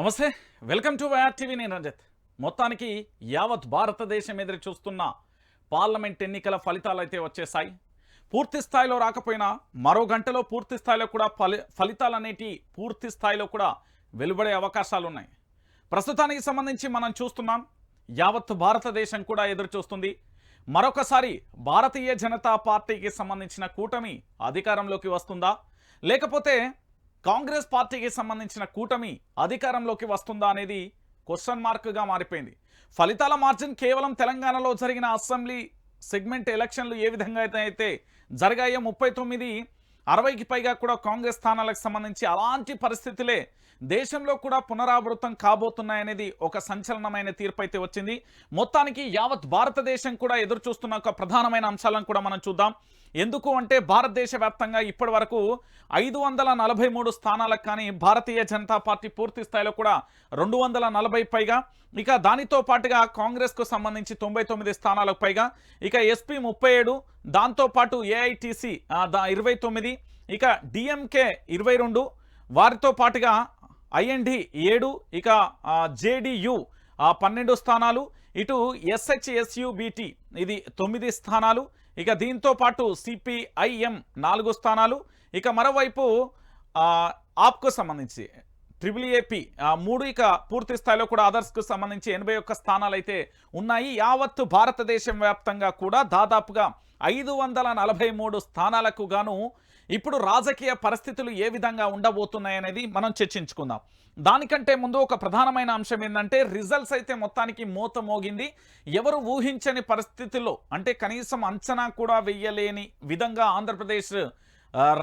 నమస్తే welcome to YR TV నేను రంజిత్. మొత్తానికి యావత్ భారతదేశం ఎదురు చూస్తున్న పార్లమెంట్ ఎన్నికల ఫలితాలు అయితే వచ్చేసాయి పూర్తి స్థాయిలో రాకపోయినా మరో గంటలో పూర్తి స్థాయిలో కూడా ఫలి ఫలితాలు అనేటి పూర్తి స్థాయిలో కూడా వెలువడే అవకాశాలు ఉన్నాయి ప్రస్తుతానికి సంబంధించి మనం చూస్తున్నాం యావత్ భారతదేశం కూడా ఎదురు చూస్తుంది. మరొకసారి భారతీయ జనతా పార్టీకి సంబంధించిన కూటమి అధికారంలోకి వస్తుందా? లేకపోతే కాంగ్రెస్ పార్టీకి సంబంధించిన కూటమి అధికారంలోకి వస్తుందా అనేది క్వశ్చన్ మార్క్గా మారిపోయింది. ఫలితాల మార్జిన్ కేవలం తెలంగాణలో జరిగిన అసెంబ్లీ సెగ్మెంట్ ఎలక్షన్లు ఏ విధంగా అయితే అయితే జరిగాయో ముప్పై తొమ్మిది అరవైకి పైగా కూడా కాంగ్రెస్ స్థానాలకు సంబంధించి అలాంటి పరిస్థితులే దేశంలో కూడా పునరావృతం కాబోతున్నాయనేది ఒక సంచలనమైన తీర్పు అయితే వచ్చింది. మొత్తానికి యావత్ భారతదేశం కూడా ఎదురు చూస్తున్న ఒక ప్రధానమైన అంశాలను కూడా మనం చూద్దాం. ఎందుకు అంటే భారతదేశ వ్యాప్తంగా ఇప్పటి వరకు ఐదు వందల నలభై మూడు స్థానాలకు కానీ భారతీయ జనతా పార్టీ పూర్తి స్థాయిలో కూడా రెండు వందల నలభై పైగా ఇక దానితో పాటుగా కాంగ్రెస్కు సంబంధించి తొంభై తొమ్మిది స్థానాలకు పైగా ఇక ఎస్పీ ముప్పై ఏడు దాంతోపాటు ఏఐటీసీ ఇరవై తొమ్మిది ఇక డిఎంకే ఇరవై రెండు వారితో పాటుగా ఐఎన్డి ఏడు ఇక జేడియు పన్నెండు స్థానాలు ఇటు ఎస్హెచ్ఎస్యుబిటి ఇది తొమ్మిది స్థానాలు ఇక దీంతో పాటు సిపిఐఎం నాలుగు స్థానాలు ఇక మరోవైపు ఆప్కు సంబంధించి ట్రిపుల్ ఏపీ మూడు ఇక పూర్తి స్థాయిలో కూడా అదర్స్కు సంబంధించి ఎనభై ఒక్క స్థానాలు అయితే ఉన్నాయి. యావత్తు భారతదేశం వ్యాప్తంగా కూడా దాదాపుగా ఐదు వందల నలభై మూడు స్థానాలకు గాను ఇప్పుడు రాజకీయ పరిస్థితులు ఏ విధంగా ఉండబోతున్నాయనేది మనం చర్చించుకుందాం. దానికంటే ముందు ఒక ప్రధానమైన అంశం ఏంటంటే రిజల్ట్స్ అయితే మొత్తానికి మూత మోగింది. ఎవరు ఊహించని పరిస్థితుల్లో అంటే కనీసం అంచనా కూడా వెయ్యలేని విధంగా ఆంధ్రప్రదేశ్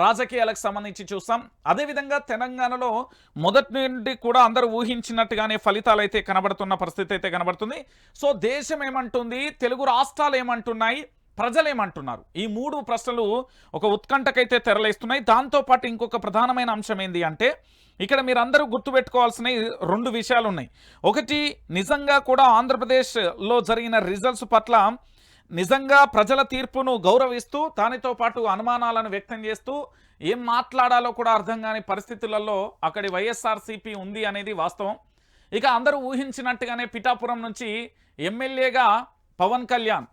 రాజకీయాలకు సంబంధించి చూస్తాం. అదేవిధంగా తెలంగాణలో మొదటి నుండి కూడా అందరూ ఊహించినట్టుగానే ఫలితాలు అయితే కనబడుతున్న పరిస్థితి అయితే కనబడుతుంది. సో దేశం ఏమంటుంది? తెలుగు రాష్ట్రాలు ఏమంటున్నాయి? ప్రజలేమంటున్నారు. ఈ మూడు ప్రశ్నలు ఒక ఉత్కంఠకైతే తెరలేస్తున్నాయి. దాంతోపాటు ఇంకొక ప్రధానమైన అంశం ఏంటి అంటే ఇక్కడ మీరందరూ గుర్తుపెట్టుకోవాల్సిన రెండు విషయాలు ఉన్నాయి ఒకటి నిజంగా కూడా ఆంధ్రప్రదేశ్లో జరిగిన రిజల్ట్స్ పట్ల నిజంగా ప్రజల తీర్పును గౌరవిస్తూ దానితో పాటు అనుమానాలను వ్యక్తం చేస్తూ ఏం మాట్లాడాలో కూడా అర్థం కాని పరిస్థితులలో అక్కడి వైఎస్ఆర్సీపీ ఉంది అనేది వాస్తవం. ఇక అందరూ ఊహించినట్టుగానే పిఠాపురం నుంచి ఎమ్మెల్యేగా పవన్ కళ్యాణ్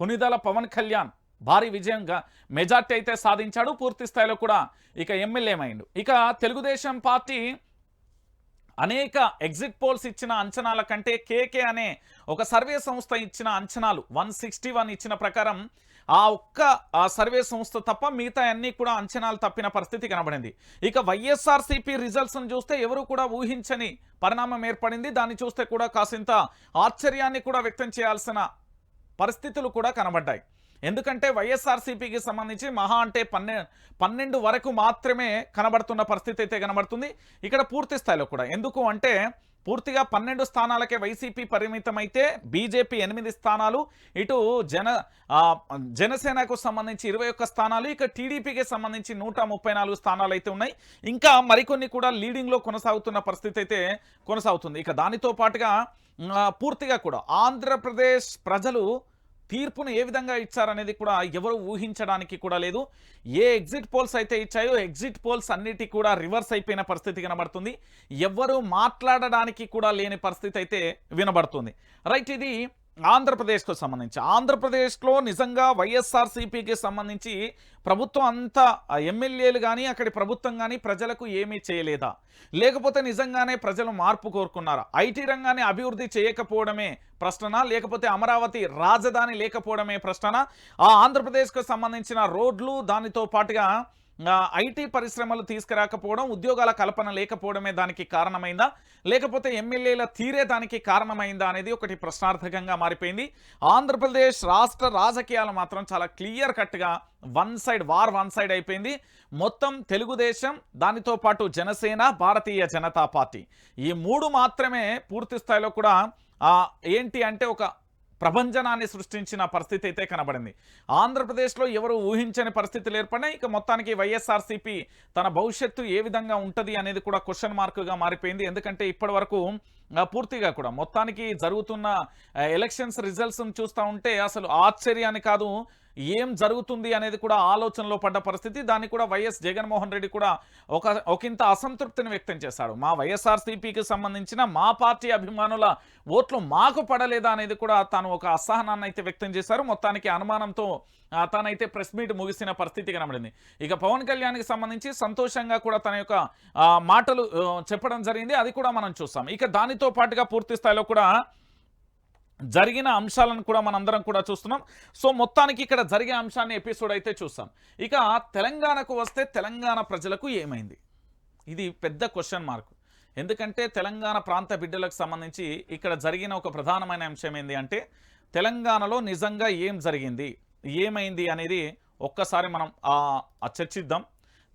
కొనిదల పవన్ కళ్యాణ్ భారీ విజయంగా మెజార్టీ అయితే సాధించాడు. పూర్తి స్థాయిలో కూడా ఇక ఎమ్మెల్యేమైండు ఇక తెలుగుదేశం పార్టీ అనేక ఎగ్జిట్ పోల్స్ ఇచ్చిన అంచనాల కంటే కేకే అనే ఒక సర్వే సంస్థ ఇచ్చిన అంచనాలు వన్ సిక్స్టీ వన్ ఇచ్చిన ప్రకారం ఆ ఒక్క ఆ సర్వే సంస్థ తప్ప మిగతా అన్ని కూడా అంచనాలు తప్పిన పరిస్థితి కనబడింది. ఇక వైఎస్ఆర్సీపీ రిజల్ట్స్ను చూస్తే ఎవరు కూడా ఊహించని పరిణామం ఏర్పడింది. దాన్ని చూస్తే కూడా కాసింత ఆశ్చర్యాన్ని కూడా వ్యక్తం చేయాల్సిన పరిస్థితులు కూడా కనబడ్డాయి. ఎందుకంటే వైఎస్ఆర్సీపీకి సంబంధించి మహా అంటే పన్నె పన్నెండు వరకు మాత్రమే కనబడుతున్న పరిస్థితి అయితే కనబడుతుంది. ఇక్కడ పూర్తి స్థాయిలో కూడా. ఎందుకు అంటే పూర్తిగా పన్నెండు స్థానాలకే వైసీపీ పరిమితమైతే బీజేపీ ఎనిమిది స్థానాలు. ఇటు జన జనసేనకు సంబంధించి ఇరవై ఒక్క స్థానాలు ఇక టీడీపీకి సంబంధించి నూట ముప్పై నాలుగు స్థానాలు అయితే ఉన్నాయి. ఇంకా మరికొన్ని కూడా లీడింగ్లో కొనసాగుతున్న పరిస్థితి అయితే కొనసాగుతుంది. ఇక దానితో పాటుగా పూర్తిగా కూడా ఆంధ్రప్రదేశ్ ప్రజలు తీర్పును ఏ విధంగా ఇచ్చారనేది కూడా ఎవరు ఊహించడానికి కూడా లేదు. ఏ ఎగ్జిట్ పోల్స్ అయితే ఇచ్చాయో ఎగ్జిట్ పోల్స్ అన్నిటి కూడా రివర్స్ అయిపోయిన పరిస్థితి కనబడుతుంది. ఎవరు మాట్లాడడానికి కూడా లేని పరిస్థితి అయితే వినబడుతుంది. రైట్ ఇది ఆంధ్రప్రదేశ్కు సంబంధించి. ఆంధ్రప్రదేశ్లో నిజంగా వైఎస్ఆర్సీపీకి సంబంధించి ప్రభుత్వం అంతా ఎమ్మెల్యేలు కానీ అక్కడి ప్రభుత్వం కానీ ప్రజలకు ఏమీ చేయలేదా? లేకపోతే నిజంగానే ప్రజలు మార్పు కోరుకున్నారా? ఐటీ రంగాన్ని అభివృద్ధి చేయకపోవడమే ప్రశ్న లేకపోతే అమరావతి రాజధాని లేకపోవడమే ప్రశ్న ఆ ఆంధ్రప్రదేశ్కు సంబంధించిన రోడ్లు దానితో పాటుగా ఐటీ పరిశ్రమలు తీసుకురాకపోవడం ఉద్యోగాల కల్పన లేకపోవడమే దానికి కారణమైందా? లేకపోతే ఎమ్మెల్యేల తీరే దానికి కారణమైందా అనేది ఒకటి ప్రశ్నార్థకంగా మారిపోయింది. ఆంధ్రప్రదేశ్ రాష్ట్ర రాజకీయాలు మాత్రం చాలా క్లియర్ కట్గా one side war one side అయిపోయింది. మొత్తం తెలుగుదేశం దానితో పాటు జనసేన భారతీయ జనతా పార్టీ. ఈ మూడు మాత్రమే పూర్తి స్థాయిలో కూడా ఏంటి అంటే ఒక ప్రభంజనాన్ని సృష్టించిన పరిస్థితి అయితే కనబడింది. ఆంధ్రప్రదేశ్లో ఎవరు ఊహించని పరిస్థితులు ఏర్పడినాయి ఇక మొత్తానికి వైఎస్ఆర్సీపీ తన భవిష్యత్తు ఏ విధంగా ఉంటుంది అనేది కూడా క్వశ్చన్ మార్కుగా మారిపోయింది. ఎందుకంటే ఇప్పటి పూర్తిగా కూడా. మొత్తానికి జరుగుతున్న ఎలక్షన్స్ రిజల్ట్స్ చూస్తూ ఉంటే అసలు ఆశ్చర్యాన్ని కాదు ఏం జరుగుతుంది అనేది కూడా ఆలోచనలో పడ్డ పరిస్థితి. దాన్ని కూడా వైఎస్ జగన్మోహన్ రెడ్డి కూడా ఒక ఒకంత అసంతృప్తిని వ్యక్తం చేశాడు. మా వైఎస్ఆర్సీపీకి సంబంధించిన మా పార్టీ అభిమానుల ఓట్లు మాకు పడలేదా అనేది కూడా తాను ఒక అసహనాన్ని అయితే వ్యక్తం చేశారు. మొత్తానికి అనుమానంతో ఆ, తానైతే ప్రెస్ మీట్ ముగిసిన పరిస్థితి కనబడింది. ఇక పవన్ కళ్యాణ్కి సంబంధించి సంతోషంగా కూడా తన యొక్క మాటలు చెప్పడం జరిగింది. అది కూడా మనం చూస్తాం. ఇక దానితో పాటుగా పూర్తి స్థాయిలో కూడా జరిగిన అంశాలను కూడా మనందరం కూడా చూస్తున్నాం. సో మొత్తానికి ఇక్కడ జరిగే అంశాన్ని ఎపిసోడ్ అయితే చూస్తాం. ఇక తెలంగాణకు వస్తే తెలంగాణ ప్రజలకు ఏమైంది? ఇది పెద్ద క్వశ్చన్ మార్క్ ఎందుకంటే తెలంగాణ ప్రాంత బిడ్డలకు సంబంధించి ఇక్కడ జరిగిన ఒక ప్రధానమైన అంశం ఏంటి అంటే తెలంగాణలో నిజంగా ఏం జరిగింది? ఏమైంది అనేది ఒక్కసారి మనం ఆ చర్చిద్దాం.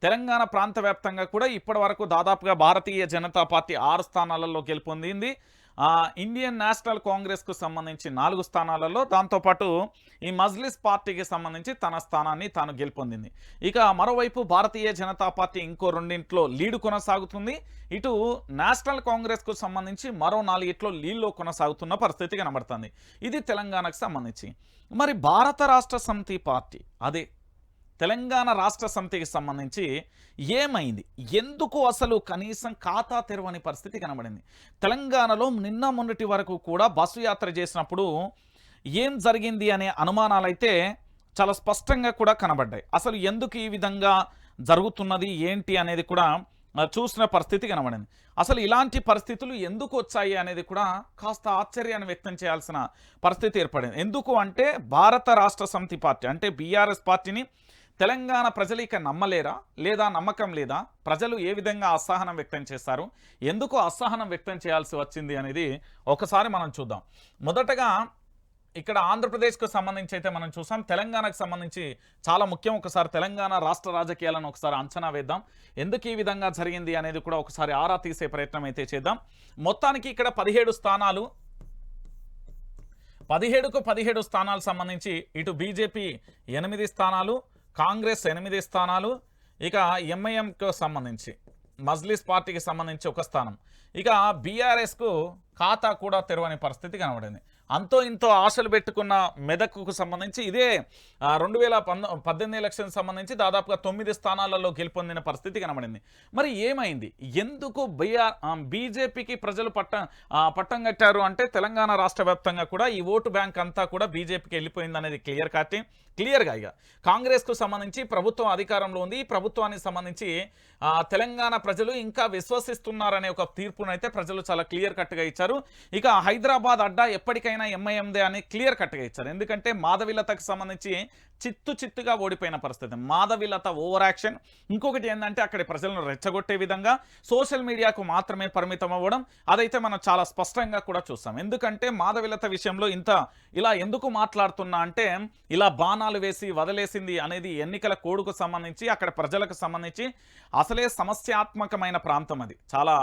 తెలంగాణ ప్రాంత వ్యాప్తంగా కూడా ఇప్పటి వరకు దాదాపుగా భారతీయ జనతా పార్టీ ఆరు స్థానాలలో గెలుపొందింది. ఇండియన్ నేషనల్ కాంగ్రెస్కు సంబంధించి నాలుగు స్థానాలలో దాంతోపాటు ఈ మజ్లిస్ పార్టీకి సంబంధించి తన స్థానాన్ని తాను గెలుపొందింది. ఇక మరోవైపు భారతీయ జనతా పార్టీ ఇంకో రెండింట్లో లీడు కొనసాగుతుంది. ఇటు నేషనల్ కాంగ్రెస్కు సంబంధించి మరో నాలుగిట్లో లీడ్లో కొనసాగుతున్న పరిస్థితి కనబడుతుంది. ఇది తెలంగాణకు సంబంధించి. మరి భారత రాష్ట్ర సమితి పార్టీ అదే తెలంగాణ రాష్ట్ర సమితికి సంబంధించి ఏమైంది? ఎందుకు అసలు కనీసం ఖాతా తెరవని పరిస్థితి కనబడింది? తెలంగాణలో నిన్న మొన్నటి వరకు కూడా బస్సు యాత్ర చేసినప్పుడు ఏం జరిగింది అనే అనుమానాలైతే చాలా స్పష్టంగా కూడా కనబడ్డాయి. అసలు ఎందుకు ఈ విధంగా జరుగుతున్నది? ఏంటి అనేది కూడా చూసిన పరిస్థితి కనబడింది. అసలు ఇలాంటి పరిస్థితులు ఎందుకు వచ్చాయి అనేది కూడా కాస్త ఆశ్చర్యాన్ని వ్యక్తం చేయాల్సిన పరిస్థితి ఏర్పడింది. ఎందుకు అంటే భారత రాష్ట్ర సమితి పార్టీ అంటే బీఆర్ఎస్ పార్టీని తెలంగాణ ప్రజలు ఇక నమ్మలేరా? లేదా నమ్మకం లేదా? ప్రజలు ఏ విధంగా అసహనం వ్యక్తం చేస్తారు? ఎందుకు అసహనం వ్యక్తం చేయాల్సి వచ్చింది అనేది ఒకసారి మనం చూద్దాం. మొదటగా ఇక్కడ ఆంధ్రప్రదేశ్కు సంబంధించి అయితే మనం చూసాం. తెలంగాణకు సంబంధించి చాలా ముఖ్యం. ఒకసారి తెలంగాణ రాష్ట్ర రాజకీయాలను ఒకసారి అంచనా వేద్దాం. ఎందుకు ఈ విధంగా జరిగింది అనేది కూడా ఒకసారి ఆరా తీసే ప్రయత్నం అయితే చేద్దాం. మొత్తానికి ఇక్కడ పదిహేడు స్థానాలు. పదిహేడుకు పదిహేడు స్థానాలు సంబంధించి ఇటు బీజేపీ ఎనిమిది స్థానాలు. కాంగ్రెస్ ఎనిమిది స్థానాలు ఇక ఎంఐఎంకు సంబంధించి మజ్లిస్ పార్టీకి సంబంధించి ఒక స్థానం. ఇక బీఆర్ఎస్కు ఖాతా కూడా తెరవని పరిస్థితి కనబడింది. అంతో ఇంతో ఆశలు పెట్టుకున్న మెదక్కు సంబంధించి ఇదే రెండు వేల పద్దెనిమిది ఎలక్షన్ సంబంధించి దాదాపుగా తొమ్మిది స్థానాలలో గెలుపొందిన పరిస్థితి కనబడింది. మరి ఏమైంది? ఎందుకు బీఆర్ బీజేపీకి ప్రజలు పట్ట పట్టం కట్టారు అంటే తెలంగాణ రాష్ట్ర వ్యాప్తంగా కూడా ఈ ఓటు బ్యాంక్ అంతా కూడా బీజేపీకి వెళ్ళిపోయింది అనేది క్లియర్ కట్టి క్లియర్గా ఇక కాంగ్రెస్కు సంబంధించి ప్రభుత్వం అధికారంలో ఉంది. ఈ ప్రభుత్వానికి సంబంధించి తెలంగాణ ప్రజలు ఇంకా విశ్వసిస్తున్నారనే ఒక తీర్పునైతే ప్రజలు చాలా క్లియర్ కట్గా ఇచ్చారు. ఇక హైదరాబాద్ అడ్డా ఎప్పటికైనా ఎంఐఎందే అని క్లియర్ కట్గా ఇచ్చారు. ఎందుకంటే మాధవిలతకు సంబంధించి చిత్తు చిత్తుగా ఓడిపోయిన పరిస్థితి. Madhavi Latha over action. ఇంకొకటి ఏంటంటే అక్కడి ప్రజలను రెచ్చగొట్టే విధంగా సోషల్ మీడియాకు మాత్రమే పరిమితం అవ్వడం. అదైతే మనం చాలా స్పష్టంగా కూడా చూస్తాం. ఎందుకంటే మాధవిలత విషయంలో ఇంత ఇలా ఎందుకు మాట్లాడుతున్నా అంటే ఇలా బాణాలు వేసి వదిలేసింది అనేది ఎన్నికల కోడుకు సంబంధించి అక్కడ ప్రజలకు సంబంధించి అసలే సమస్యాత్మకమైన ప్రాంతం అది. చాలా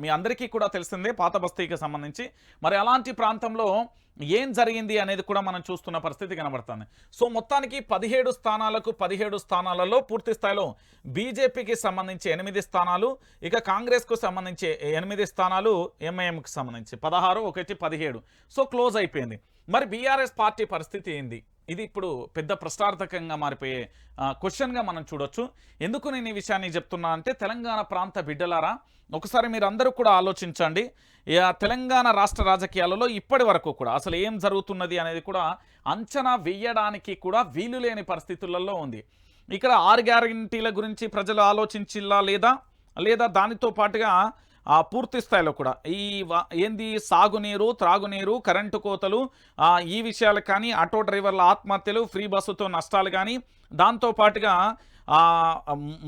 మీ అందరికీ కూడా తెలిసిందే పాత బస్తీకి సంబంధించి. మరి అలాంటి ప్రాంతంలో ఏం జరిగింది అనేది కూడా మనం చూస్తున్న పరిస్థితి కనబడుతుంది. సో మొత్తానికి పదిహేడు స్థానాలకు పదిహేడు స్థానాలలో పూర్తి స్థాయిలో బీజేపీకి సంబంధించి ఎనిమిది స్థానాలు ఇక కాంగ్రెస్కు సంబంధించి ఎనిమిది స్థానాలు ఎంఐఎంకి సంబంధించి పదహారు ఒకటి పదిహేడు. సో క్లోజ్ అయిపోయింది. మరి బీఆర్ఎస్ పార్టీ పరిస్థితి ఏంది? ఇది ఇప్పుడు పెద్ద ప్రశ్నార్థకంగా మారిపోయే క్వశ్చన్గా మనం చూడొచ్చు. ఎందుకు నేను ఈ విషయాన్ని చెప్తున్నా అంటే తెలంగాణ ప్రాంత బిడ్డలారా ఒకసారి మీరు అందరూ కూడా ఆలోచించండి. తెలంగాణ రాష్ట్ర రాజకీయాలలో ఇప్పటి వరకు కూడా అసలు ఏం జరుగుతున్నది అనేది కూడా అంచనా వేయడానికి కూడా వీలు లేని పరిస్థితులలో ఉంది. ఇక్కడ ఆరు గ్యారంటీల గురించి ప్రజలు ఆలోచించిల్లా లేదా? లేదా దానితో పాటుగా పూర్తి స్థాయిలో కూడా. ఈ ఏంది? సాగునీరు త్రాగునీరు కరెంటు కోతలు ఈ విషయాలు కానీ ఆటో డ్రైవర్ల ఆత్మహత్యలు ఫ్రీ బస్సుతో నష్టాలు కానీ దాంతో పాటుగా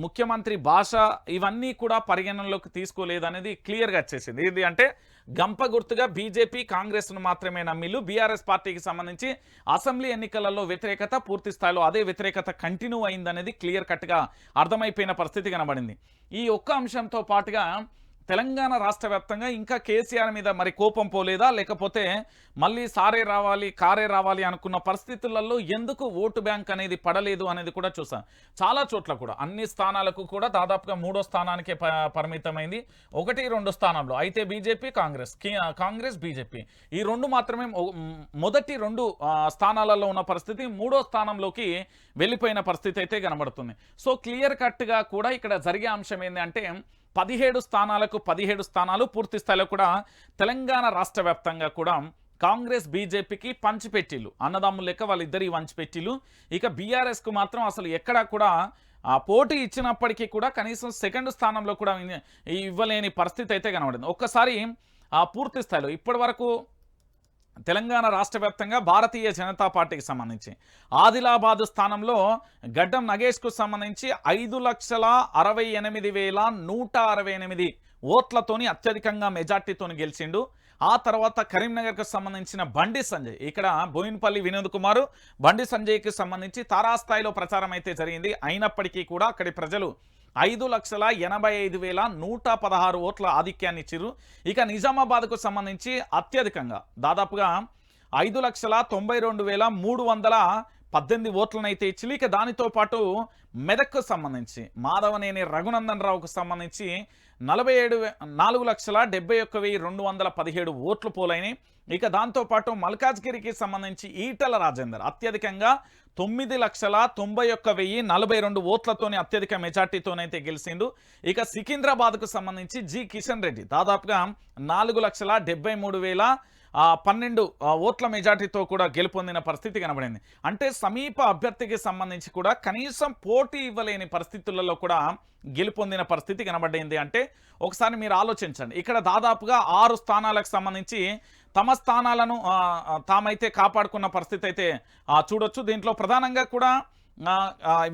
ముఖ్యమంత్రి భాష ఇవన్నీ కూడా పరిగణనలోకి తీసుకోలేదనేది క్లియర్గా వచ్చేసింది. ఇది అంటే గంప గుర్తుగా బీజేపీ కాంగ్రెస్ను మాత్రమే నమ్మిలు బీఆర్ఎస్ పార్టీకి సంబంధించి అసెంబ్లీ ఎన్నికలలో వ్యతిరేకత పూర్తి స్థాయిలో అదే వ్యతిరేకత కంటిన్యూ అయిందనేది క్లియర్ కట్గా అర్థమైపోయిన పరిస్థితి కనబడింది. ఈ ఒక్క అంశంతో పాటుగా తెలంగాణ రాష్ట్ర వ్యాప్తంగా ఇంకా కేసీఆర్ మీద మరి కోపం పోలేదా? లేకపోతే మళ్ళీ సారే రావాలి కారే రావాలి అనుకున్న పరిస్థితులలో ఎందుకు ఓటు బ్యాంక్ అనేది పడలేదు అనేది కూడా చూసాం. చాలా చోట్ల కూడా అన్ని స్థానాలకు కూడా దాదాపుగా మూడో స్థానానికే ప- పరిమితమైంది. ఒకటి రెండు స్థానంలో అయితే బీజేపీ కాంగ్రెస్ కాంగ్రెస్ బీజేపీ. ఈ రెండు మాత్రమే మొదటి రెండు స్థానాలలో ఉన్న పరిస్థితి మూడో స్థానంలోకి వెళ్ళిపోయిన పరిస్థితి అయితే కనబడుతుంది. సో క్లియర్ కట్గా కూడా ఇక్కడ జరిగే అంశం ఏంటంటే పదిహేడు స్థానాలకు పదిహేడు స్థానాలు పూర్తి స్థాయిలో కూడా తెలంగాణ రాష్ట్ర వ్యాప్తంగా కూడా కాంగ్రెస్ బీజేపీకి పంచిపెట్టిళ్ళు అన్నదమ్ములు లెక్క వాళ్ళిద్దరి పంచిపెట్టిళ్ళు ఇక బీఆర్ఎస్కు మాత్రం అసలు ఎక్కడా కూడా ఆ పోటీ ఇచ్చినప్పటికీ కూడా కనీసం సెకండ్ స్థానంలో కూడా ఇవ్వలేని పరిస్థితి అయితే కనబడింది. ఒక్కసారి ఆ పూర్తి స్థాయిలో ఇప్పటి వరకు తెలంగాణ రాష్ట్ర వ్యాప్తంగా భారతీయ జనతా పార్టీకి సంబంధించి. ఆదిలాబాద్ స్థానంలో గడ్డం నగేష్కు సంబంధించి ఐదు లక్షల అరవై ఎనిమిది వేల నూట అరవై ఎనిమిది ఓట్లతోని అత్యధికంగా మెజార్టీతోని గెలిచిండు. ఆ తర్వాత కరీంనగర్కు సంబంధించిన బండి సంజయ్. ఇక్కడ బోయిన్పల్లి వినోద్ కుమారు బండి సంజయ్కి సంబంధించి తారాస్థాయిలో ప్రచారం అయితే జరిగింది. అయినప్పటికీ కూడా అక్కడి ప్రజలు ఐదు లక్షల ఎనభై ఐదు వేల నూట పదహారు ఓట్ల ఆధిక్యాన్ని ఇచ్చిర్రు. ఇక నిజామాబాద్కు సంబంధించి అత్యధికంగా దాదాపుగా ఐదు లక్షల తొంభై రెండు వేల మూడు వందల పద్దెనిమిది ఓట్లనైతే ఇచ్చి ఇక దానితో పాటు మెదక్కు సంబంధించి మాధవనేని రఘునందన్ రావుకు సంబంధించి నలభై ఏడు నాలుగు లక్షల డెబ్బై ఒక్క వెయ్యి రెండు వందల పదిహేడు ఓట్లు పోలైనవి ఇక దాంతోపాటు మల్కాజ్గిరికి సంబంధించి ఈటల రాజేందర్ అత్యధికంగా తొమ్మిది లక్షల తొంభై ఒక్క వెయ్యి నలభై రెండు ఓట్లతోనే అత్యధిక మెజార్టీతోనైతే గెలిచిండు. ఇక సికింద్రాబాద్కు సంబంధించి జి కిషన్ రెడ్డి దాదాపుగా నాలుగు లక్షల డెబ్బై మూడు వేల పన్నెండు ఓట్ల మెజార్టీతో కూడా గెలుపొందిన పరిస్థితి కనబడింది. అంటే సమీప అభ్యర్థికి సంబంధించి కూడా కనీసం పోటీ ఇవ్వలేని పరిస్థితులలో కూడా గెలుపొందిన పరిస్థితి కనబడింది. అంటే ఒకసారి మీరు ఆలోచించండి. ఇక్కడ దాదాపుగా ఆరు స్థానాలకు సంబంధించి తమ స్థానాలను తామైతే కాపాడుకున్న పరిస్థితి అయితే చూడొచ్చు. దీంట్లో ప్రధానంగా కూడా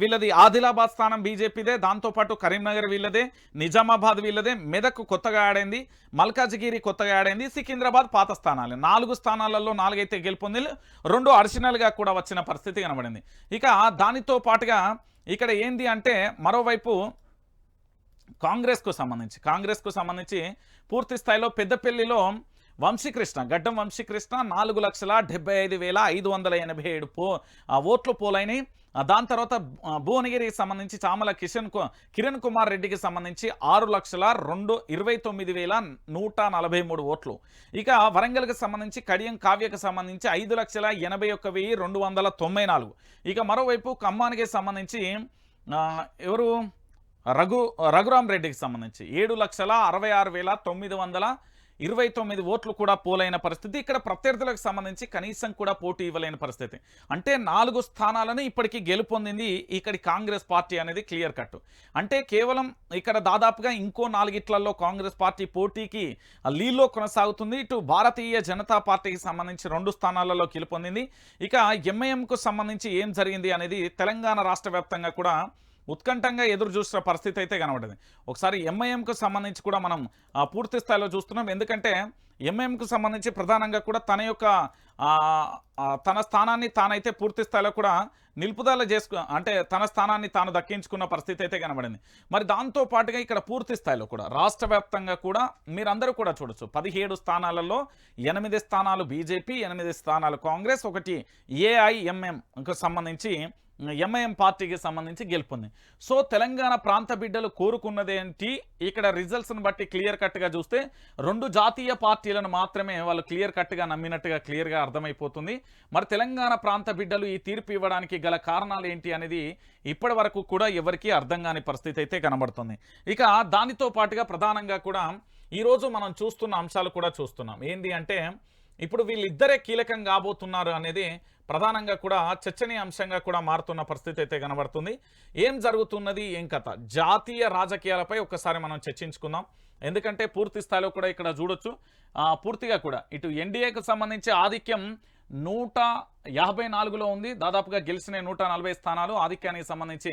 వీళ్ళది ఆదిలాబాద్ స్థానం బీజేపీదే దాంతోపాటు కరీంనగర్ వీళ్ళదే నిజామాబాద్ వీళ్ళదే మెదక్ కొత్తగా ఆడైంది మల్కాజ్గిరి కొత్తగా ఆడైంది సికింద్రాబాద్ పాత స్థానాలు. నాలుగు స్థానాలలో నాలుగైతే గెలుపొంది రెండు అడిషనల్గా కూడా వచ్చిన పరిస్థితి కనబడింది. ఇక దానితో పాటుగా ఇక్కడ ఏంది అంటే మరోవైపు కాంగ్రెస్కు సంబంధించి కాంగ్రెస్కు సంబంధించి పూర్తి స్థాయిలో పెద్దపల్లిలో వంశీకృష్ణ గడ్డం వంశీకృష్ణ నాలుగు లక్షల డెబ్బై ఐదు వేల ఐదు వందల ఎనభై ఏడు పో ఓట్లు పోలైనవి దాని తర్వాత భువనగిరికి సంబంధించి చామల కిషన్ కిరణ్ కుమార్ రెడ్డికి సంబంధించి ఆరు లక్షల రెండు ఇరవై తొమ్మిది వేల నూట నలభై మూడు ఓట్లు. ఇక వరంగల్కి సంబంధించి కడియం కావ్యకు సంబంధించి ఐదు లక్షల ఎనభై ఒక్క వెయ్యి రెండు వందల తొంభై నాలుగు. ఇక మరోవైపు ఖమ్మానికి సంబంధించి ఎవరు? రఘు రఘురామ్ రెడ్డికి సంబంధించి ఏడు లక్షల అరవై ఆరు వేల తొమ్మిది వందల ఇరవై తొమ్మిది ఓట్లు కూడా పోలైన పరిస్థితి. ఇక్కడ ప్రత్యర్థులకు సంబంధించి కనీసం కూడా పోటీ ఇవ్వలేని పరిస్థితి. అంటే నాలుగు స్థానాలను ఇప్పటికీ గెలుపొందింది ఇక్కడి కాంగ్రెస్ పార్టీ అనేది క్లియర్ కట్. అంటే కేవలం ఇక్కడ దాదాపుగా ఇంకో నాలుగిట్లలో కాంగ్రెస్ పార్టీ పోటీకి లీలో కొనసాగుతుంది. ఇటు భారతీయ జనతా పార్టీకి సంబంధించి రెండు స్థానాలలో గెలుపొందింది. ఇక ఎంఐఎంకు సంబంధించి ఏం జరిగింది అనేది తెలంగాణ రాష్ట్ర వ్యాప్తంగా కూడా ఉత్కంఠంగా ఎదురు చూసిన పరిస్థితి అయితే కనబడింది ఒకసారి ఎంఐఎంకు సంబంధించి కూడా మనం పూర్తి స్థాయిలో చూస్తున్నాం. ఎందుకంటే ఎంఐఎంకు సంబంధించి ప్రధానంగా కూడా తన యొక్క తన స్థానాన్ని తానైతే పూర్తి స్థాయిలో కూడా నిలుపుదల చేసుకు అంటే తన స్థానాన్ని తాను దక్కించుకున్న పరిస్థితి అయితే కనబడింది. మరి దాంతో పాటుగా ఇక్కడ పూర్తి స్థాయిలో కూడా రాష్ట్ర వ్యాప్తంగా కూడా మీరందరూ కూడా చూడొచ్చు. పదిహేడు స్థానాలలో ఎనిమిది స్థానాలు బీజేపీ ఎనిమిది స్థానాలు కాంగ్రెస్ ఒకటి ఏఐఎంఎంకు సంబంధించి ఎంఐఎం పార్టీకి సంబంధించి గెలుపొంది. సో తెలంగాణ ప్రాంత బిడ్డలు కోరుకున్నదేంటి? ఇక్కడ రిజల్ట్స్ని బట్టి క్లియర్ కట్గా చూస్తే రెండు జాతీయ పార్టీలను మాత్రమే వాళ్ళు క్లియర్ కట్గా నమ్మినట్టుగా క్లియర్గా అర్థమైపోతుంది. మరి తెలంగాణ ప్రాంత బిడ్డలు ఈ తీర్పు ఇవ్వడానికి గల కారణాలు ఏంటి అనేది ఇప్పటి వరకు కూడా ఎవరికీ అర్థం కాని పరిస్థితి అయితే కనబడుతుంది. ఇక దానితో పాటుగా ప్రధానంగా కూడా ఈరోజు మనం చూస్తున్న అంశాలు కూడా చూస్తున్నాం. ఏంటి అంటే ఇప్పుడు వీళ్ళిద్దరే కీలకం కాబోతున్నారు అనేది ప్రధానంగా కూడా చర్చనీయాంశంగా కూడా మారుతున్న పరిస్థితి అయితే కనబడుతుంది. ఏం జరుగుతున్నది? ఏం కథ? జాతీయ రాజకీయాలపై ఒక్కసారి మనం చర్చించుకుందాం. ఎందుకంటే పూర్తి స్థాయిలో కూడా ఇక్కడ చూడొచ్చు. పూర్తిగా కూడా ఇటు ఎన్డీఏకు సంబంధించి ఆధిక్యం నూట యాభై నాలుగులో ఉంది. దాదాపుగా గెలిచిన నూట నలభై స్థానాలు. ఆధిక్యానికి సంబంధించి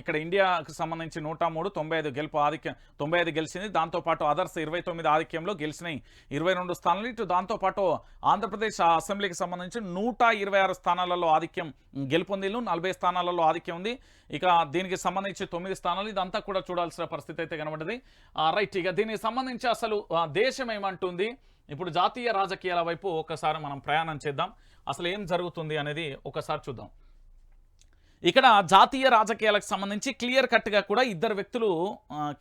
ఇక్కడ ఇండియాకు సంబంధించి నూట మూడు తొంభై ఐదు గెలుపు ఆధిక్యం తొంభై ఐదు గెలిచింది. దాంతోపాటు అదర్స్ ఇరవై తొమ్మిది ఆధిక్యంలో గెలిచినాయి ఇరవై రెండు స్థానాలు. ఇటు దాంతోపాటు ఆంధ్రప్రదేశ్ అసెంబ్లీకి సంబంధించి నూట ఇరవై ఆరు స్థానాలలో ఆధిక్యం గెలుపొందిలు నలభై స్థానాలలో ఆధిక్యం ఉంది. ఇక దీనికి సంబంధించి తొమ్మిది స్థానాలు. ఇదంతా కూడా చూడాల్సిన పరిస్థితి అయితే కనబడింది రైట్. ఇక దీనికి సంబంధించి అసలు దేశం ఏమంటుంది? ఇప్పుడు జాతీయ రాజకీయాల వైపు ఒకసారి మనం ప్రయాణం చేద్దాం. అసలు ఏం జరుగుతుంది అనేది ఒకసారి చూద్దాం. ఇక్కడ జాతీయ రాజకీయాలకు సంబంధించి క్లియర్ కట్గా కూడా ఇద్దరు వ్యక్తులు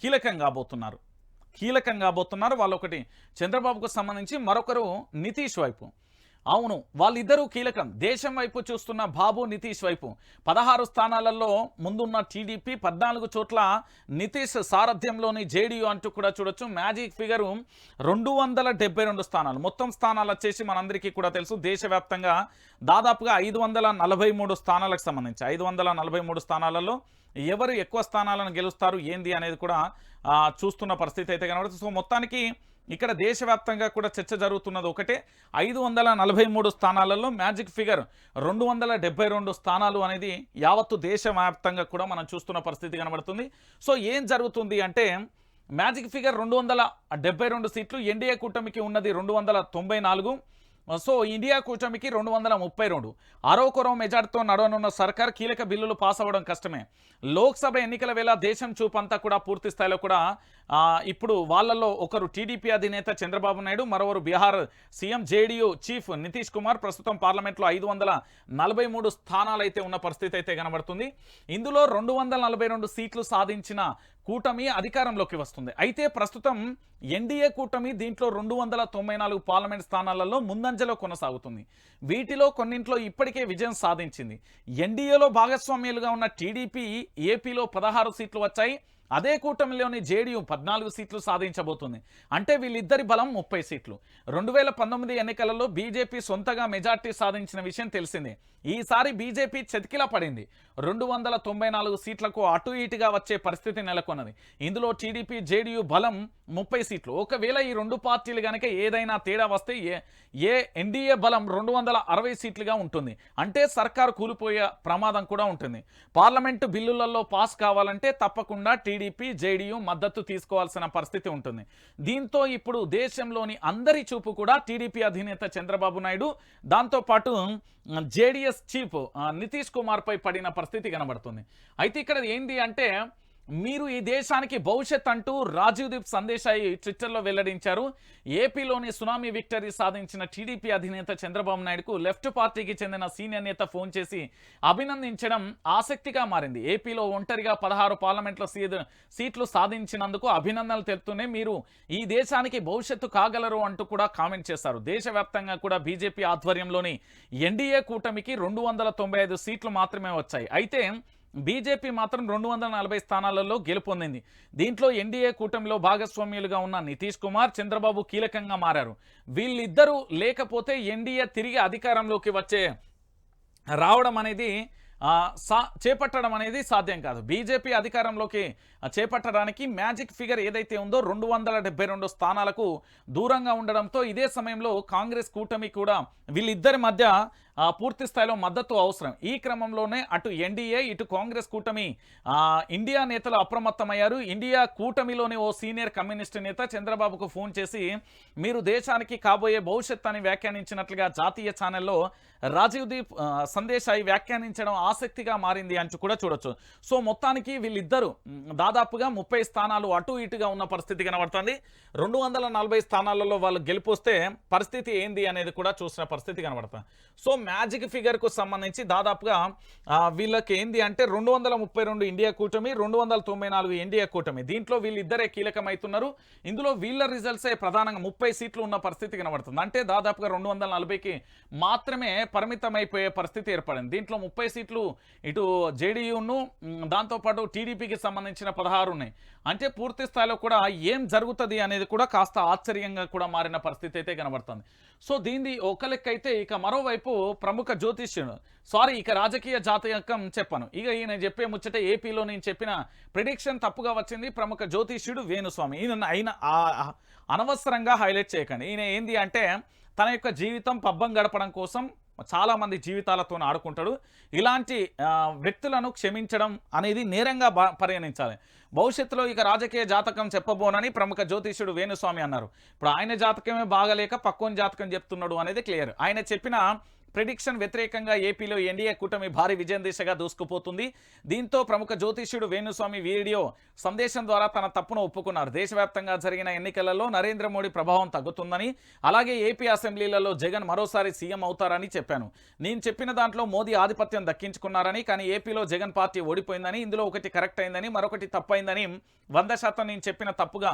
కీలకం కాబోతున్నారు. కీలకం కాబోతున్నారు. వాళ్ళు ఒకటి చంద్రబాబుకు సంబంధించి మరొకరు నితీష్ వైపు. అవును వాళ్ళిద్దరూ కీలకం. దేశం వైపు చూస్తున్న బాబు నితీష్ వైపు. పదహారు స్థానాలలో ముందున్న టీడీపీ పద్నాలుగు చోట్ల నితీష్ సారథ్యంలోని జేడీయూ అంటూ కూడా చూడొచ్చు. మ్యాజిక్ ఫిగరు రెండు వందల డెబ్బై రెండు స్థానాలు. మొత్తం స్థానాలు వచ్చేసి మనందరికీ కూడా తెలుసు. దేశవ్యాప్తంగా దాదాపుగా ఐదు వందల నలభై మూడు స్థానాలకు సంబంధించి ఐదు వందల నలభై మూడు స్థానాలలో ఎవరు ఎక్కువ స్థానాలను గెలుస్తారు ఏంది అనేది కూడా చూస్తున్న పరిస్థితి అయితే కనబడుతుంది. సో మొత్తానికి ఇక్కడ దేశవ్యాప్తంగా కూడా చర్చ జరుగుతున్నది ఒకటే. ఐదు వందల నలభై మూడు స్థానాలలో మ్యాజిక్ ఫిగర్ రెండు వందల డెబ్బై రెండు స్థానాలు అనేది యావత్తు దేశవ్యాప్తంగా కూడా మనం చూస్తున్న పరిస్థితి కనబడుతుంది. సో ఏం జరుగుతుంది అంటే మ్యాజిక్ ఫిగర్ రెండు వందల డెబ్బై రెండు సీట్లు ఎన్డీఏ కూటమికి ఉన్నది రెండు వందల తొంభై నాలుగు. సో ఇండియా కూటమికి రెండు వందల ముప్పై రెండు. అరవకొరవ మెజార్టీతో నడవనున్న సర్కార్ కీలక బిల్లులు పాస్ అవ్వడం కష్టమే. లోక్సభ ఎన్నికల వేళ దేశం చూపంతా కూడా పూర్తి స్థాయిలో కూడా ఇప్పుడు వాళ్ళల్లో ఒకరు టీడీపీ అధినేత చంద్రబాబు నాయుడు మరొకరు Bihar CM JDU chief Nitish Kumar. ప్రస్తుతం పార్లమెంట్లో ఐదు వందల నలభై మూడు స్థానాలు అయితే ఉన్న పరిస్థితి అయితే కనబడుతుంది. ఇందులో రెండు వందల నలభై రెండు సీట్లు సాధించిన కూటమి అధికారంలోకి వస్తుంది. అయితే ప్రస్తుతం ఎన్డీఏ కూటమి దీంట్లో రెండు వందల తొంభై నాలుగు పార్లమెంట్ స్థానాలలో ముందంజలో కొనసాగుతుంది. వీటిలో కొన్నింట్లో ఇప్పటికే విజయం సాధించింది. ఎన్డీఏలో భాగస్వామ్యాలుగా ఉన్న టీడీపీ ఏపీలో పదహారు సీట్లు వచ్చాయి. అదే కూటమిలోని జేడీయూ పద్నాలుగు సీట్లు సాధించబోతుంది. అంటే వీళ్ళిద్దరి బలం ముప్పై సీట్లు. రెండు వేల పంతొమ్మిది ఎన్నికలలో బీజేపీ సొంతగా మెజార్టీ సాధించిన విషయం తెలిసిందే. ఈసారి బీజేపీ చతికిలా పడింది. రెండు వందల తొంభై నాలుగు సీట్లకు అటు ఇటుగా వచ్చే పరిస్థితి నెలకొన్నది. ఇందులో టీడీపీ జేడీయూ బలం ముప్పై సీట్లు. ఒకవేళ ఈ రెండు పార్టీలు కనుక ఏదైనా తేడా వస్తే ఏ ఏ ఎన్డీఏ బలం రెండు వందల అరవై సీట్లుగా ఉంటుంది. అంటే సర్కారు కూలిపోయే ప్రమాదం కూడా ఉంటుంది. పార్లమెంటు బిల్లులలో పాస్ కావాలంటే తప్పకుండా టీ టీడీపీ జేడీయూ మద్దతు తీసుకోవాల్సిన పరిస్థితి ఉంటుంది. దీంతో ఇప్పుడు దేశంలోని అందరి చూపు కూడా టీడీపీ అధినేత చంద్రబాబు నాయుడు దాంతోపాటు జేడీఎస్ చీఫ్ నితీష్ కుమార్ పై పడిన పరిస్థితి కనబడుతుంది. అయితే ఇక్కడ ఏంది అంటే మీరు ఈ దేశానికి భవిష్యత్ అంటూ రాజీవ్ దీప్ సందేశాయి ట్విట్టర్లో వెల్లడించారు. ఏపీలోని సునామీ విక్టరీ సాధించిన టీడీపీ అధినేత చంద్రబాబు నాయుడుకు లెఫ్ట్ పార్టీకి చెందిన సీనియర్ నేత ఫోన్ చేసి అభినందించడం ఆసక్తిగా మారింది. ఏపీలో ఒంటరిగా పదహారు పార్లమెంట్లో సీ- సీట్లు సాధించినందుకు అభినందనలు తెలుపుతూనే మీరు ఈ దేశానికి భవిష్యత్తు కాగలరు అంటూ కూడా కామెంట్ చేశారు. దేశవ్యాప్తంగా కూడా బీజేపీ ఆధ్వర్యంలోని ఎన్డీఏ కూటమికి రెండు వందల తొంభై ఐదు సీట్లు మాత్రమే వచ్చాయి. అయితే బీజేపీ మాత్రం రెండు వందల నలభై స్థానాలలో గెలుపొందింది. దీంట్లో ఎన్డీఏ కూటమిలో భాగస్వామ్యులుగా ఉన్న నితీష్ కుమార్ చంద్రబాబు కీలకంగా మారారు. వీళ్ళిద్దరూ లేకపోతే ఎన్డీఏ తిరిగి అధికారంలోకి వచ్చే రావడం అనేది సా చేపట్టడం అనేది సాధ్యం కాదు. బీజేపీ అధికారంలోకి చేపట్టడానికి మ్యాజిక్ ఫిగర్ ఏదైతే ఉందో రెండు వందల డెబ్బై రెండు స్థానాలకు దూరంగా ఉండడంతో ఇదే సమయంలో కాంగ్రెస్ కూటమి కూడా వీళ్ళిద్దరి మధ్య పూర్తి స్థాయిలో మద్దతు అవసరం. ఈ క్రమంలోనే అటు ఎన్డీఏ ఇటు కాంగ్రెస్ కూటమి ఇండియా నేతలు అప్రమత్తమయ్యారు. ఇండియా కూటమిలోని ఓ సీనియర్ కమ్యూనిస్ట్ నేత చంద్రబాబుకు ఫోన్ చేసి మీరు దేశానికి కాబోయే భవిష్యత్ అని వ్యాఖ్యానించినట్లుగా జాతీయ ఛానల్లో రాజీవ్ దీప్ సందేశాయి వ్యాఖ్యానించడం ఆసక్తిగా మారింది అని కూడా చూడొచ్చు. సో మొత్తానికి వీళ్ళిద్దరూ దాదాపుగా ముప్పై స్థానాలు అటు ఇటుగా ఉన్న పరిస్థితి కనబడుతుంది. రెండు వందల నలభై స్థానాలలో వాళ్ళు గెలిపొస్తే పరిస్థితి ఏంది అనేది కూడా చూసిన పరిస్థితి కనబడుతుంది. సో మ్యాజిక్ ఫిగర్కు సంబంధించి దాదాపుగా వీళ్ళకి ఏంది అంటే రెండు వందల ముప్పై రెండు ఇండియా కూటమి రెండు వందల తొంభై నాలుగు ఇండియా కూటమి. దీంట్లో వీళ్ళిద్దరే కీలకమవుతున్నారు ఇందులో వీళ్ళ రిజల్ట్సే ప్రధానంగా ముప్పై సీట్లు ఉన్న పరిస్థితి కనబడుతుంది. అంటే దాదాపుగా రెండు వందల నలభైకి మాత్రమే పరిమితమైపోయే పరిస్థితి ఏర్పడింది. దీంట్లో ముప్పై సీట్లు సీట్లు ఇటు జేడీయూను దాంతోపాటు టీడీపీకి సంబంధించిన పదహారు ఉన్నాయి. అంటే పూర్తి స్థాయిలో కూడా ఏం జరుగుతుంది అనేది కూడా కాస్త ఆశ్చర్యంగా కూడా మారిన పరిస్థితి అయితే కనబడుతుంది. సో దీన్ని ఒక లెక్క అయితే ఇక మరోవైపు ప్రముఖ జ్యోతిష్యుడు. సారీ ఇక రాజకీయ జాతకం చెప్పాను. ఇక ఈయన చెప్పే ముచ్చట ఏపీలో నేను చెప్పిన ప్రిడిక్షన్ తప్పుగా వచ్చింది ప్రముఖ జ్యోతిష్యుడు వేణుస్వామి. ఈయన ఆయన అనవసరంగా హైలైట్ చేయకండి. ఈయన ఏంది అంటే తన యొక్క జీవితం పబ్బం గడపడం కోసం చాలామంది జీవితాలతో ఆడుకుంటాడు. ఇలాంటి వ్యక్తులను క్షమించడం అనేది నేరంగా బా- పరిగణించాలి. భవిష్యత్తులో ఇక రాజకీయ జాతకం చెప్పబోనని ప్రముఖ జ్యోతిష్యుడు వేణుస్వామి అన్నారు. ఇప్పుడు ఆయన జాతకమే బాగలేక పక్కోని జాతకం చెప్తున్నాడు అనేది క్లియర్. ఆయన చెప్పిన ప్రిడిక్షన్ వ్యతిరేకంగా ఏపీలో ఎన్డీఏ కూటమి భారీ విజయం దిశగా దూసుకుపోతుంది. దీంతో ప్రముఖ జ్యోతిష్యుడు వేణుస్వామి వీడియో సందేశం ద్వారా తన తప్పును ఒప్పుకున్నారు. దేశవ్యాప్తంగా జరిగిన ఎన్నికలలో నరేంద్ర మోడీ ప్రభావం తగ్గుతుందని అలాగే ఏపీ అసెంబ్లీలలో జగన్ మరోసారి సీఎం అవుతారని చెప్పాను. నేను చెప్పిన దాంట్లో మోదీ ఆధిపత్యం దక్కించుకున్నారని కానీ ఏపీలో జగన్ పార్టీ ఓడిపోయిందని ఇందులో ఒకటి కరెక్ట్ అయిందని మరొకటి తప్పైందని వంద శాతం నేను చెప్పిన తప్పుగా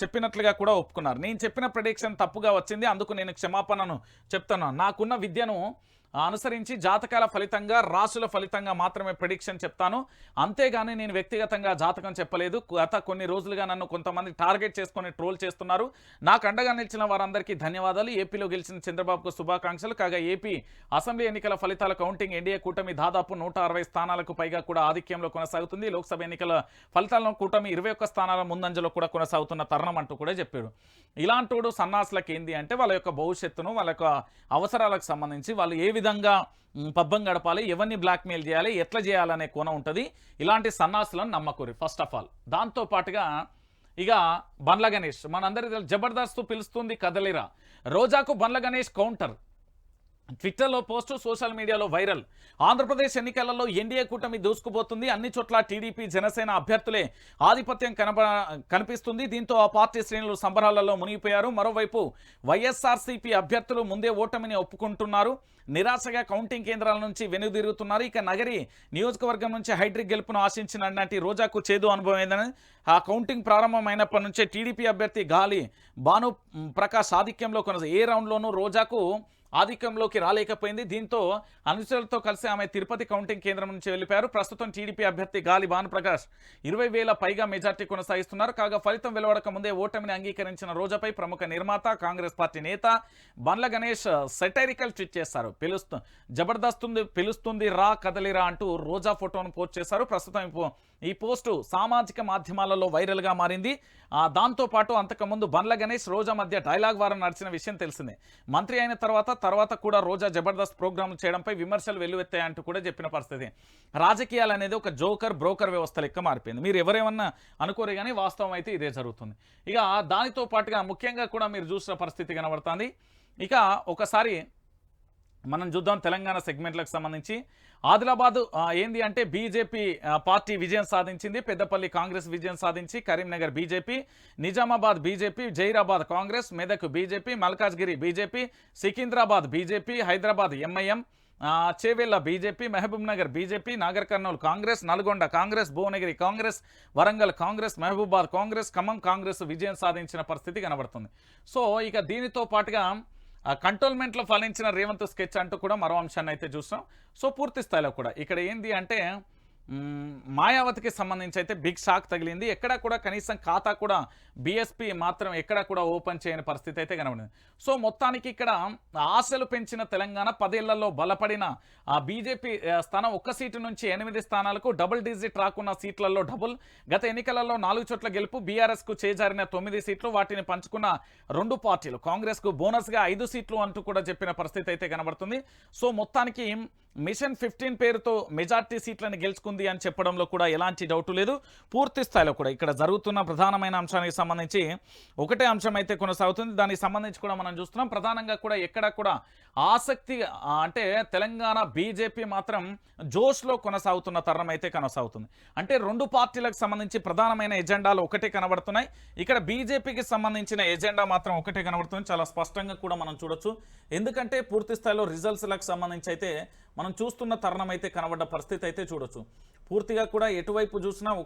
చెప్పినట్లుగా కూడా ఒప్పుకున్నారు. నేను చెప్పిన ప్రిడిక్షన్ తప్పుగా వచ్చింది అందుకు నేను క్షమాపణను చెప్తున్నాను. నాకున్న విద్యను の అనుసరించి జాతకాల ఫలితంగా రాసుల ఫలితంగా మాత్రమే ప్రిడిక్షన్ చెప్తాను. అంతేగాని నేను వ్యక్తిగతంగా జాతకం చెప్పలేదు. గత కొన్ని రోజులుగా నన్ను కొంతమంది టార్గెట్ చేసుకొని ట్రోల్ చేస్తున్నారు. నాకు అండగా నిలిచిన వారందరికీ ధన్యవాదాలు. ఏపీలో గెలిచిన చంద్రబాబుకు శుభాకాంక్షలు. కాగా ఏపీ అసెంబ్లీ ఎన్నికల ఫలితాల కౌంటింగ్ ఎన్డీఏ కూటమి దాదాపు నూట అరవై స్థానాలకు పైగా కూడా ఆధిక్యంలో కొనసాగుతుంది. లోక్సభ ఎన్నికల ఫలితాలను కూటమి ఇరవై ఒక్క స్థానాల ముందంజలో కూడా కొనసాగుతున్న తరుణం అంటూ కూడా చెప్పాడు. ఇలాంటోడు సన్నాసులకు ఏంది అంటే వాళ్ళ యొక్క భవిష్యత్తును వాళ్ళ యొక్క అవసరాలకు సంబంధించి వాళ్ళు ఏ విధంగా పబ్బం గడపాలి ఎవరిని బ్లాక్మెయిల్ చేయాలి ఎట్లా చేయాలనే కోణం ఉంటుంది. ఇలాంటి సన్నాసులను నమ్మకూరి ఫస్ట్ ఆఫ్ ఆల్ దాంతో పాటుగా ఇక బండ్ల గణేష్ మనందరి జబర్దస్త్ పిలుస్తుంది కదలిరా. రోజాకు బండ్ల గణేష్ కౌంటర్ ట్విట్టర్లో పోస్టు సోషల్ మీడియాలో వైరల్. ఆంధ్రప్రదేశ్ ఎన్నికలలో ఎన్డీఏ కూటమి దూసుకుపోతుంది. అన్ని చోట్ల టీడీపీ జనసేన అభ్యర్థులే ఆధిపత్యం కనబ కనిపిస్తుంది. దీంతో ఆ పార్టీ శ్రేణులు సంబరాలలో మునిగిపోయారు. మరోవైపు వైఎస్ఆర్సీపీ అభ్యర్థులు ముందే ఓటమిని ఒప్పుకుంటున్నారు. నిరాశగా కౌంటింగ్ కేంద్రాల నుంచి వెనుదిరుగుతున్నారు. ఇక నగరి నియోజకవర్గం నుంచి హైడ్రిక్ గెలుపును ఆశించినటువంటి రోజాకు చేదు అనుభవం ఏందని ఆ కౌంటింగ్ ప్రారంభమైనప్పటి నుంచే టీడీపీ అభ్యర్థి గాలి భాను ప్రకాష్ ఆధిక్యంలో కొనసా ఏ రౌండ్లోనూ రోజాకు ఆధిక్యంలోకి రాలేకపోయింది. దీంతో అనుచరులతో కలిసి ఆమె తిరుపతి కౌంటింగ్ కేంద్రం నుంచి వెళ్ళిపోయారు. ప్రస్తుతం టీడీపీ అభ్యర్థి గాలి భానుప్రకాష్ ఇరవై వేల పైగా మెజార్టీ కొనసాగిస్తున్నారు. కాగా ఫలితం వెలువడక ముందే ఓటమిని అంగీకరించిన రోజాపై ప్రముఖ నిర్మాత కాంగ్రెస్ పార్టీ నేత బండ్ల గణేష్ సెటైరికల్ ట్వీట్ చేశారు. పిలుస్తు జబర్దస్తుంది పిలుస్తుంది రా కదలిరా అంటూ రోజా ఫోటోను పోస్ట్ చేశారు. ప్రస్తుతం ఈ పోస్టు సామాజిక మాధ్యమాలలో వైరల్గా మారింది. దాంతోపాటు అంతకుముందు బండ్ల గణేష్ రోజా మధ్య డైలాగ్ వారం నడిచిన విషయం తెలిసిందే. మంత్రి అయిన తర్వాత తర్వాత కూడా రోజా జబర్దస్త్ ప్రోగ్రాం చేయడంపై విమర్శలు వెల్లువెత్తాయంటూ కూడా చెప్పిన పరిస్థితి. రాజకీయాలు అనేది ఒక జోకర్ బ్రోకర్ వ్యవస్థ లెక్క మారిపోయింది. మీరు ఎవరేమన్నా అనుకోరే కానీ వాస్తవం అయితే ఇదే జరుగుతుంది. ఇక దానితో పాటుగా ముఖ్యంగా కూడా మీరు చూసిన పరిస్థితి కనబడుతుంది. ఇక ఒకసారి మనం చూద్దాం తెలంగాణ సెగ్మెంట్లకు సంబంధించి. ఆదిలాబాద్ ఏంది అంటే బీజేపీ పార్టీ విజయం సాధించింది. పెద్దపల్లి కాంగ్రెస్ విజయం సాధించి Karimnagar BJP Nizamabad BJP Zaheerabad Congress Medak BJP Malkajgiri BJP Secunderabad BJP Hyderabad MIM ఆ, Chevella BJP Mahabubnagar BJP Nagarkurnool Congress Nalgonda Congress Bhuvanagiri Congress Warangal Congress Mahabubabad Congress Khammam Congress విజయం సాధించిన పరిస్థితి కనబడుతుంది. So ఇక దీనితో పాటుగా కంటోన్మెంట్లో ఫలించిన Revanth sketch అంటూ కూడా మరో అంశాన్ని అయితే చూసాం సో పూర్తి స్థాయిలో కూడా. ఇక్కడ ఏంది అంటే మాయావతికి సంబంధించి అయితే బిగ్ షాక్ తగిలింది. ఎక్కడ కూడా కనీసం ఖాతా కూడా బీఎస్పీ మాత్రం ఎక్కడా కూడా ఓపెన్ చేయని పరిస్థితి అయితే కనబడింది. సో మొత్తానికి ఇక్కడ ఆశలు పెంచిన తెలంగాణ పదేళ్ళలో బలపడిన ఆ బీజేపీ స్థానం ఒక్క సీటు నుంచి ఎనిమిది స్థానాలకు డబుల్ డిజిట్ రాకున్న సీట్లలో డబుల్. గత ఎన్నికలలో నాలుగు చోట్ల గెలుపు బీఆర్ఎస్కు చేజారిన తొమ్మిది సీట్లు వాటిని పంచుకున్న రెండు పార్టీలు. కాంగ్రెస్కు బోనస్గా ఐదు సీట్లు అంటూ కూడా చెప్పిన పరిస్థితి అయితే కనబడుతుంది. సో మొత్తానికి మిషన్ ఫిఫ్టీన్ పేరుతో మెజార్టీ సీట్లను గెలుచుకుంది అని చెప్పడంలో కూడా ఎలాంటి డౌట్ లేదు. పూర్తి స్థాయిలో కూడా ఇక్కడ జరుగుతున్న ప్రధానమైన అంశానికి సంబంధించి ఒకటే అంశం అయితే కొనసాగుతుంది. దానికి సంబంధించి కూడా మనం చూస్తున్నాం. ప్రధానంగా కూడా ఎక్కడ కూడా ఆసక్తి అంటే తెలంగాణ బీజేపీ మాత్రం జోష్లో కొనసాగుతున్న తరుణం అయితే కొనసాగుతుంది. అంటే రెండు పార్టీలకు సంబంధించి ప్రధానమైన ఎజెండాలు ఒకటే కనబడుతున్నాయి. ఇక్కడ బీజేపీకి సంబంధించిన ఎజెండా మాత్రం ఒకటే కనబడుతుంది. చాలా స్పష్టంగా కూడా మనం చూడొచ్చు. ఎందుకంటే పూర్తి స్థాయిలో రిజల్ట్స్లకు సంబంధించి అయితే మనం చూస్తున్న తరుణం అయితే కనబడ్డ పరిస్థితి అయితే చూడొచ్చు. పూర్తిగా కూడా ఎటువైపు చూసినా